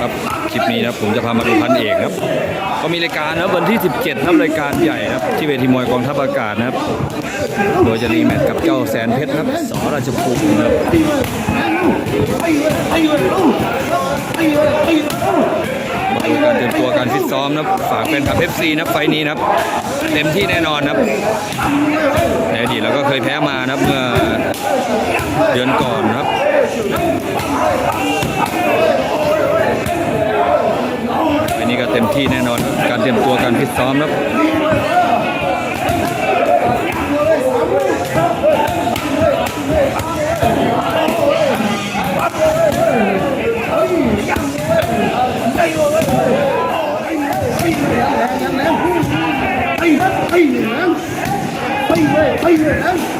ครับคลิปนี้นะครับผมจะพามาดูพันเอกครับก็มีรายการนะวันที่ 17นะครับรายการใหญ่นะครับที่เวทีมวยกองทัพอากาศนะครับโดยจะรีแมตช์กับเจ้าแสนเพชรครับสอราชภูมินะครับมาดูการเตรียมตัวการฟิตซ้อมนะฝากเป็นคลับเอฟซีนะไฟล์นี้นะเต็มที่แน่นอนนะในอดีตเราก็เคยแพ้มานะเมื่อเดือนก่อนนะครับ วันนี้ก็เต็มที่แน่นอน การเตรียมตัวการฟิตซ้อมครับคืนยั